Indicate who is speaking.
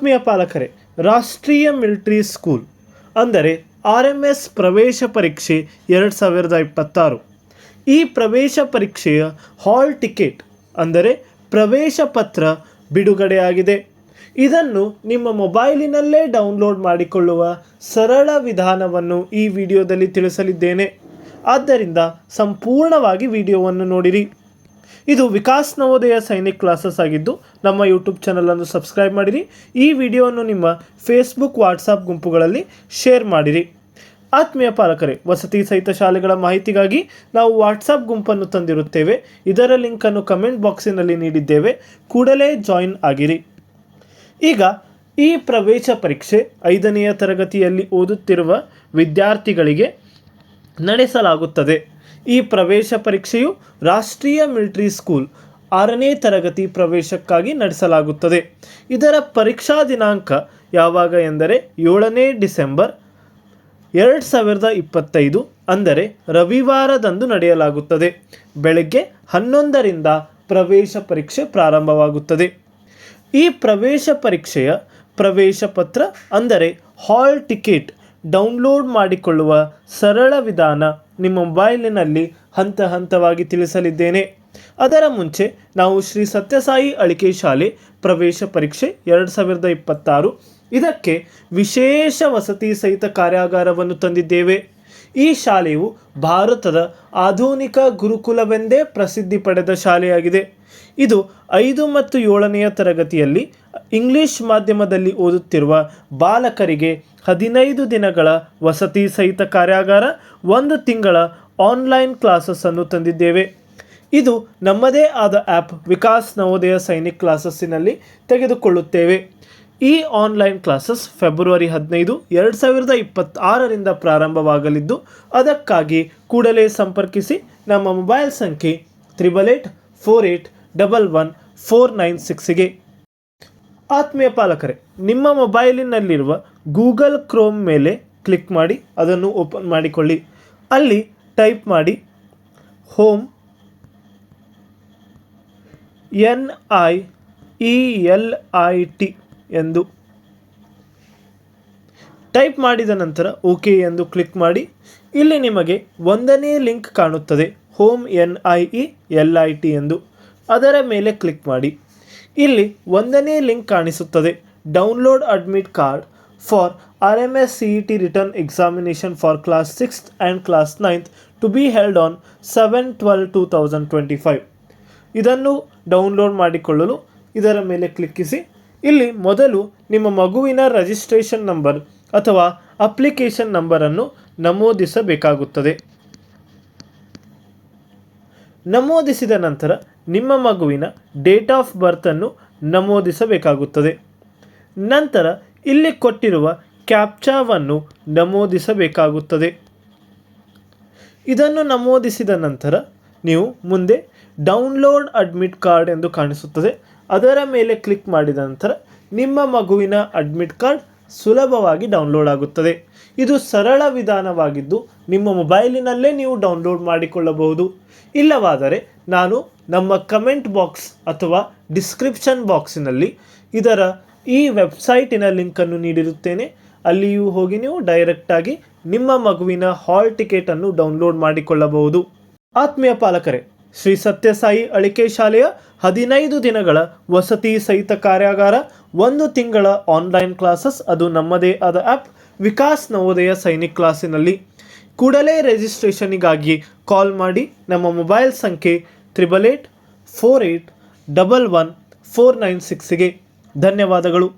Speaker 1: ಆತ್ಮೀಯ ಪಾಲಕರೇ, ರಾಷ್ಟ್ರೀಯ ಮಿಲಿಟರಿ ಸ್ಕೂಲ್, ಅಂದರೆ ಆರ್ ಎಂ ಎಸ್ ಪ್ರವೇಶ ಪರೀಕ್ಷೆ ಎರಡು ಸಾವಿರದ ಇಪ್ಪತ್ತಾರು. ಈ ಪ್ರವೇಶ ಪರೀಕ್ಷೆಯ ಹಾಲ್ ಟಿಕೆಟ್, ಅಂದರೆ ಪ್ರವೇಶ ಪತ್ರ, ಬಿಡುಗಡೆಯಾಗಿದೆ. ಇದನ್ನು ನಿಮ್ಮ ಮೊಬೈಲಿನಲ್ಲೇ ಡೌನ್ಲೋಡ್ ಮಾಡಿಕೊಳ್ಳುವ ಸರಳ ವಿಧಾನವನ್ನು ಈ ವಿಡಿಯೋದಲ್ಲಿ ತಿಳಿಸಲಿದ್ದೇನೆ. ಆದ್ದರಿಂದ ಸಂಪೂರ್ಣವಾಗಿ ವಿಡಿಯೋವನ್ನು ನೋಡಿರಿ. ಇದು ವಿಕಾಸ್ ನವೋದಯ ಸೈನಿಕ್ ಕ್ಲಾಸಸ್ ಆಗಿದ್ದು, ನಮ್ಮ ಯೂಟ್ಯೂಬ್ ಚಾನಲನ್ನು ಸಬ್ಸ್ಕ್ರೈಬ್ ಮಾಡಿರಿ. ಈ ವಿಡಿಯೋವನ್ನು ನಿಮ್ಮ ಫೇಸ್ಬುಕ್ ವಾಟ್ಸಾಪ್ ಗುಂಪುಗಳಲ್ಲಿ ಶೇರ್ ಮಾಡಿರಿ. ಆತ್ಮೀಯ ಪಾಲಕರೇ, ವಸತಿ ಸಹಿತ ಶಾಲೆಗಳ ಮಾಹಿತಿಗಾಗಿ ನಾವು ವಾಟ್ಸಾಪ್ ಗುಂಪನ್ನು ತಂದಿರುತ್ತೇವೆ. ಇದರ ಲಿಂಕನ್ನು ಕಮೆಂಟ್ ಬಾಕ್ಸಿನಲ್ಲಿ ನೀಡಿದ್ದೇವೆ. ಕೂಡಲೇ ಜಾಯಿನ್ ಆಗಿರಿ. ಈಗ, ಈ ಪ್ರವೇಶ ಪರೀಕ್ಷೆ ಐದನೆಯ ತರಗತಿಯಲ್ಲಿ ಓದುತ್ತಿರುವ ವಿದ್ಯಾರ್ಥಿಗಳಿಗೆ ನಡೆಸಲಾಗುತ್ತದೆ. ಈ ಪ್ರವೇಶ ಪರೀಕ್ಷೆಯು ರಾಷ್ಟ್ರೀಯ ಮಿಲಿಟರಿ ಸ್ಕೂಲ್ ಆರನೇ ತರಗತಿ ಪ್ರವೇಶಕ್ಕಾಗಿ ನಡೆಸಲಾಗುತ್ತದೆ. ಇದರ ಪರೀಕ್ಷಾ ದಿನಾಂಕ ಯಾವಾಗ ಎಂದರೆ ಏಳನೇ ಡಿಸೆಂಬರ್ ಎರಡು ಸಾವಿರದ ಇಪ್ಪತ್ತೈದು ಅಂದರೆ ರವಿವಾರದಂದು ನಡೆಯಲಾಗುತ್ತದೆ. ಬೆಳಗ್ಗೆ ಹನ್ನೊಂದರಿಂದ ಪ್ರವೇಶ ಪರೀಕ್ಷೆ ಪ್ರಾರಂಭವಾಗುತ್ತದೆ. ಈ ಪ್ರವೇಶ ಪರೀಕ್ಷೆಯ ಪ್ರವೇಶ ಪತ್ರ ಅಂದರೆ ಹಾಲ್ ಟಿಕೆಟ್ ಡೌನ್ಲೋಡ್ ಮಾಡಿಕೊಳ್ಳುವ ಸರಳ ವಿಧಾನ ನಿಮ್ಮ ಮೊಬೈಲಿನಲ್ಲಿ ಹಂತ ಹಂತವಾಗಿ ತಿಳಿಸಲಿದ್ದೇನೆ. ಅದರ ಮುಂಚೆ ನಾವು ಶ್ರೀ ಸತ್ಯಸಾಯಿ ಅಳಿಕೆ ಶಾಲೆ ಪ್ರವೇಶ ಪರೀಕ್ಷೆ ಎರಡು ಸಾವಿರದ ಇಪ್ಪತ್ತಾರು ಇದಕ್ಕೆ ವಿಶೇಷ ವಸತಿ ಸಹಿತ ಕಾರ್ಯಾಗಾರವನ್ನು ತಂದಿದ್ದೇವೆ. ಈ ಶಾಲೆಯು ಭಾರತದ ಆಧುನಿಕ ಗುರುಕುಲವೆಂದೇ ಪ್ರಸಿದ್ಧಿ ಪಡೆದ ಶಾಲೆಯಾಗಿದೆ. ಇದು ಐದು ಮತ್ತು ಏಳನೆಯ ತರಗತಿಯಲ್ಲಿ ಇಂಗ್ಲಿಷ್ ಮಾಧ್ಯಮದಲ್ಲಿ ಓದುತ್ತಿರುವ ಬಾಲಕರಿಗೆ ಹದಿನೈದು ದಿನಗಳ ವಸತಿ ಸಹಿತ ಕಾರ್ಯಾಗಾರ, ಒಂದು ತಿಂಗಳ ಆನ್ಲೈನ್ ಕ್ಲಾಸಸ್ಸನ್ನು ತಂದಿದ್ದೇವೆ. ಇದು ನಮ್ಮದೇ ಆದ ಆ್ಯಪ್ ವಿಕಾಸ್ ನವೋದಯ ಸೈನಿಕ್ ಕ್ಲಾಸಸ್ಸಿನಲ್ಲಿ ತೆಗೆದುಕೊಳ್ಳುತ್ತೇವೆ. ಈ ಆನ್ಲೈನ್ ಕ್ಲಾಸಸ್ ಫೆಬ್ರವರಿ ಹದಿನೈದು, ಎರಡು ಸಾವಿರದ ಇಪ್ಪತ್ತಾರರಿಂದ ಪ್ರಾರಂಭವಾಗಲಿದ್ದು, ಅದಕ್ಕಾಗಿ ಕೂಡಲೇ ಸಂಪರ್ಕಿಸಿ ನಮ್ಮ ಮೊಬೈಲ್ ಸಂಖ್ಯೆ triple eight, four eight, double one, four nine ಸಿಕ್ಸಿಗೆ ಆತ್ಮೀಯ ಪಾಲಕರೇ, ನಿಮ್ಮ ಮೊಬೈಲಿನಲ್ಲಿರುವ ಗೂಗಲ್ ಕ್ರೋಮ್ ಮೇಲೆ ಕ್ಲಿಕ್ ಮಾಡಿ, ಅದನ್ನು ಓಪನ್ ಮಾಡಿಕೊಳ್ಳಿ. ಅಲ್ಲಿ ಟೈಪ್ ಮಾಡಿ, home, N I E L I T ಎಂದು. ಟೈಪ್ ಮಾಡಿದ ನಂತರ ಓಕೆ ಎಂದು ಕ್ಲಿಕ್ ಮಾಡಿ, ಇಲ್ಲಿ ನಿಮಗೆ ಒಂದನೇ ಲಿಂಕ್ ಕಾಣುತ್ತದೆ, home N I E L I T ಎಂದು. ಅದರ ಮೇಲೆ ಕ್ಲಿಕ್ ಮಾಡಿ. ಇಲ್ಲಿ ಒಂದನೇ ಲಿಂಕ್ ಕಾಣಿಸುತ್ತದೆ. Download admit card for R M S C E T return examination for class sixth and class ninth to be held on seven twelve two thousand twenty five. ಇದನ್ನು download ಮಾಡಿಕೊಳ್ಳಲು ಇದರ ಮೇಲೆ ಕ್ಲಿಕ್ಕಿಸಿ. ಇಲ್ಲಿ ಮೊದಲು ನಿಮ್ಮ ಮಗುವಿನ ರಿಜಿಸ್ಟ್ರೇಷನ್ ನಂಬರ್ ಅಥವಾ application ನಂಬರನ್ನು ನಮೂದಿಸಬೇಕಾಗುತ್ತದೆ. ನಮೂದಿಸಿದ ನಂತರ ನಿಮ್ಮ ಮಗುವಿನ ಡೇಟ್ ಆಫ್ ಬರ್ತನ್ನು ನಮೂದಿಸಬೇಕಾಗುತ್ತದೆ. ನಂತರ ಇಲ್ಲಿ ಕೊಟ್ಟಿರುವ ಕ್ಯಾಪ್ಚಾವನ್ನು ನಮೂದಿಸಬೇಕಾಗುತ್ತದೆ. ಇದನ್ನು ನಮೂದಿಸಿದ ನಂತರ ನೀವು ಮುಂದೆ ಡೌನ್ಲೋಡ್ ಅಡ್ಮಿಟ್ ಕಾರ್ಡ್ ಎಂದು ಕಾಣಿಸುತ್ತದೆ. ಅದರ ಮೇಲೆ ಕ್ಲಿಕ್ ಮಾಡಿದ ನಂತರ ನಿಮ್ಮ ಮಗುವಿನ ಅಡ್ಮಿಟ್ ಕಾರ್ಡ್ ಸುಲಭವಾಗಿ ಡೌನ್ಲೋಡ್ ಆಗುತ್ತದೆ. ಇದು ಸರಳ ವಿಧಾನವಾಗಿದ್ದು, ನಿಮ್ಮ ಮೊಬೈಲಿನಲ್ಲೇ ನೀವು ಡೌನ್ಲೋಡ್ ಮಾಡಿಕೊಳ್ಳಬಹುದು. ಇಲ್ಲವಾದರೆ ನಾನು ನಮ್ಮ ಕಮೆಂಟ್ ಬಾಕ್ಸ್ ಅಥವಾ ಡಿಸ್ಕ್ರಿಪ್ಷನ್ ಬಾಕ್ಸಿನಲ್ಲಿ ಇದರ ಈ ವೆಬ್ಸೈಟಿನ ಲಿಂಕನ್ನು ನೀಡಿರುತ್ತೇನೆ. ಅಲ್ಲಿಯೂ ಹೋಗಿ ನೀವು ಡೈರೆಕ್ಟಾಗಿ ನಿಮ್ಮ ಮಗುವಿನ ಹಾಲ್ ಟಿಕೆಟನ್ನು ಡೌನ್ಲೋಡ್ ಮಾಡಿಕೊಳ್ಳಬಹುದು. ಆತ್ಮೀಯ ಪಾಲಕರೇ ಶ್ರೀ ಸತ್ಯಸಾಯಿ ಅಳಿಕೆ ಶಾಲೆಯ ಹದಿನೈದು ದಿನಗಳ ವಸತಿ ಸಹಿತ ಕಾರ್ಯಾಗಾರ, ಒಂದು ತಿಂಗಳ ಆನ್ಲೈನ್ ಕ್ಲಾಸಸ್ ಅದು ನಮ್ಮದೇ ಆದ ಆ್ಯಪ್ ವಿಕಾಸ್ ನವೋದಯ ಸೈನಿಕ್ ಕ್ಲಾಸಿನಲ್ಲಿ. ಕೂಡಲೇ ರಿಜಿಸ್ಟ್ರೇಷನಿಗಾಗಿ ಕಾಲ್ ಮಾಡಿ ನಮ್ಮ ಮೊಬೈಲ್ ಸಂಖ್ಯೆ triple eight four eight double one four nine ಸಿಕ್ಸ್ಗೆ ಧನ್ಯವಾದಗಳು.